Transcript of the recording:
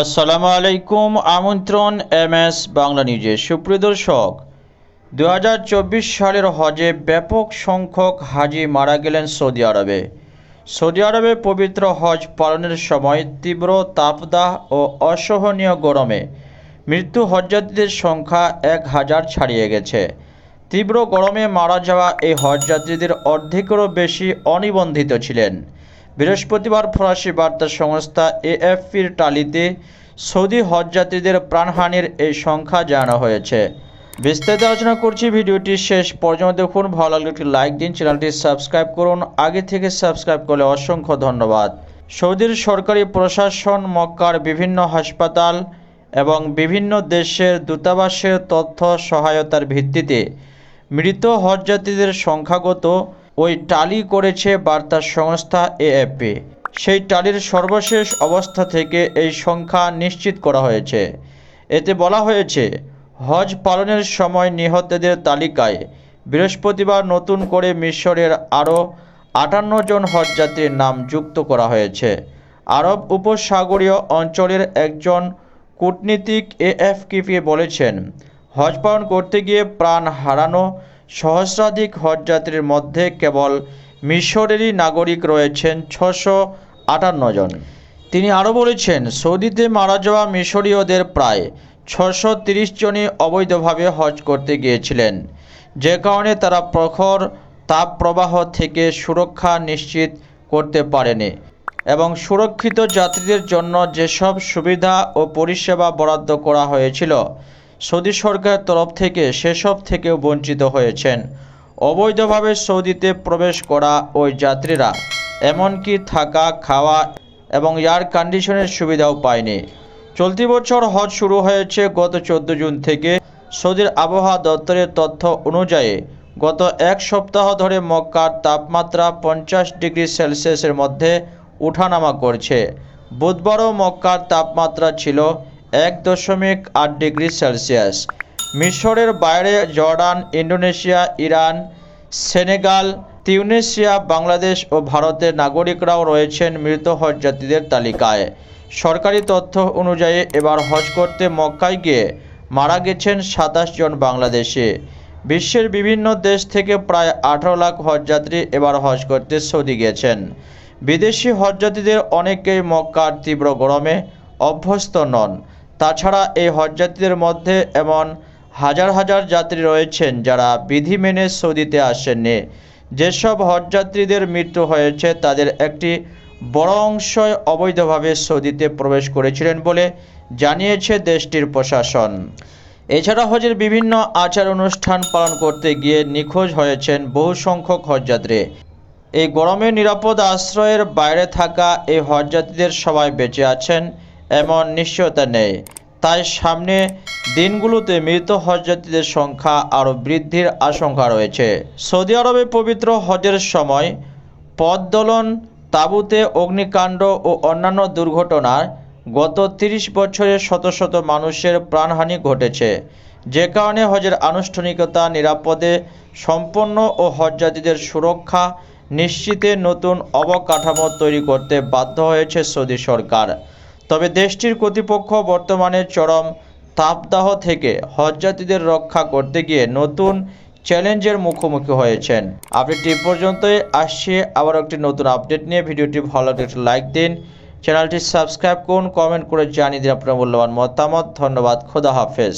আসসালামু আলাইকুম, আমন্ত্রণ এম এস বাংলা নিউজে। সুপ্রিয় দর্শক দু হাজার চব্বিশ সালের হজে ব্যাপক সংখ্যক হাজি মারা গেলেন সৌদি আরবে। সৌদি আরবে পবিত্র হজ পালনের সময় তীব্র তাপদাহ ও অসহনীয় গরমে মৃত্যু হজযাত্রীদের সংখ্যা এক হাজার ছাড়িয়ে গেছে। তীব্র গরমে মারা যাওয়া এই হজযাত্রীদের অর্ধেকেরও বেশি অনিবন্ধিত ছিলেন। বৃহস্পতিবার ফরাসি বার্তা সংস্থা এএফপির টালিতে সৌদি হজযাত্রীদের প্রাণহানির এই সংখ্যা জানানো হয়েছে। বিস্তারিত আলোচনা করছি ভিডিওটি শেষ পর্যন্ত দেখুন। ভালো লাগলে একটি লাইক দিন, চ্যানেলটি সাবস্ক্রাইব করুন। আগে থেকে সাবস্ক্রাইব করলে অসংখ্য ধন্যবাদ। সৌদির সরকারি প্রশাসন, মক্কার বিভিন্ন হাসপাতাল এবং বিভিন্ন দেশের দূতাবাসের তথ্য সহায়তার ভিত্তিতে মৃত হজযাত্রীদের সংখ্যাগত ওই টালি করেছে বার্তা সংস্থা এএফপি। সেই টালির সর্বশেষ অবস্থা থেকে এই সংখ্যা নিশ্চিত করা হয়েছে। এতে বলা হয়েছে, হজ পালনের সময় নিহতদের তালিকায় বৃহস্পতিবার নতুন করে মিশরের আরও আটান্ন জন হজযাত্রীর নাম যুক্ত করা হয়েছে। আরব উপসাগরীয় অঞ্চলের একজন কূটনীতিক এএফকিপি বলেছেন, হজ পালন করতে গিয়ে প্রাণ হারানো সহস্রাধিক হজযাত্রীর মধ্যে কেবল মিশরেরই নাগরিক রয়েছেন ছশো আটান্ন জন। তিনি আরও বলেছেন, সৌদিতে মারা যাওয়া মিশরীয়দের প্রায় ছশো তিরিশ জনই অবৈধভাবে হজ করতে গিয়েছিলেন। যে কারণে তারা প্রখর তাপপ্রবাহ থেকে সুরক্ষা নিশ্চিত করতে পারেনি এবং সুরক্ষিত যাত্রীদের জন্য যেসব সুবিধা ও পরিষেবা বরাদ্দ করা হয়েছিল সৌদি সরকারের তরফ থেকে সেসব থেকেও বঞ্চিত হয়েছেন। অবৈধভাবে সৌদিতে প্রবেশ করা ওই যাত্রীরা এমনকি থাকা, খাওয়া এবং এয়ার কন্ডিশনের সুবিধাও পায়নি। চলতি বছর হজ শুরু হয়েছে গত চোদ্দ জুন থেকে। সৌদির আবহাওয়া দপ্তরের তথ্য অনুযায়ী, গত এক সপ্তাহ ধরে মক্কার তাপমাত্রা পঞ্চাশ ডিগ্রি সেলসিয়াসের মধ্যে উঠানামা করছে। বুধবারও মক্কার তাপমাত্রা ছিল এক দশমিক আট ডিগ্রি সেলসিয়াস। মিশরের বাইরে Jordan, Indonesia, Iran, Senegal Tunisia Bangladesh ও ভারতের নাগরিকরাও রয়েছেন মৃত হজযাত্রীদের তালিকায়। সরকারি তথ্য অনুযায়ী এবার হজ করতে মক্কায় গিয়ে মারা গেছেন সাতাশ জন বাংলাদেশে। বিশ্বের বিভিন্ন দেশ থেকে প্রায় আঠারো লাখ হজযাত্রী এবার হজ করতে সৌদি গেছেন। বিদেশি হজযাত্রীদের অনেকেই মক্কার তীব্র গরমে অভ্যস্ত নন। তাছাড়া এই হজযাত্রীদের মধ্যে এমন হাজার হাজার যাত্রী রয়েছেন যারা বিধি মেনে সৌদিতে আসেননি। যেসব হজযাত্রীদের মৃত্যু হয়েছে, তাদের একটি বড় অংশই অবৈধভাবে সৌদিতে প্রবেশ করেছিলেন বলে জানিয়েছে দেশটির প্রশাসন। এছাড়া হজের বিভিন্ন আচার অনুষ্ঠান পালন করতে গিয়ে নিখোঁজ হয়েছেন বহু সংখ্যক হজযাত্রী। এই গরমে নিরাপদ আশ্রয়ের বাইরে থাকা এই হজযাত্রীদের সবাই বেঁচে আছেন। এমন নিশ্চয়তা নেই। তাই সামনে দিনগুলোতে মৃত হজযাত্রীদের সংখ্যা আরও বৃদ্ধির আশঙ্কা রয়েছে। সৌদি আরবে পবিত্র হজের সময় পথদোলন তাঁবুতে অগ্নিকাণ্ড ও অন্যান্য দুর্ঘটনার গত তিরিশ বছরে শত শত মানুষের প্রাণহানি ঘটেছে। যে কারণে হজের আনুষ্ঠানিকতা নিরাপদে, সম্পন্ন ও হজযাত্রীদের সুরক্ষা নিশ্চিতে নতুন অবকাঠামো তৈরি করতে বাধ্য হয়েছে সৌদি সরকার। তবে দেশটির কর্তৃপক্ষ বর্তমানে চরম তাপদাহ থেকে হজযাত্রীদের রক্ষা করতে গিয়ে নতুন চ্যালেঞ্জের মুখোমুখি হয়েছেন। আপডেটটি পর্যন্তই। আসছে আবার একটি নতুন আপডেট নিয়ে। ভিডিওটি ভালো লাগলে একটি লাইক দিন। চ্যানেলটি সাবস্ক্রাইব করুন, কমেন্ট করে জানিয়ে দিন আপনার মূল্যবান মতামত। ধন্যবাদ। খোদা হাফেজ।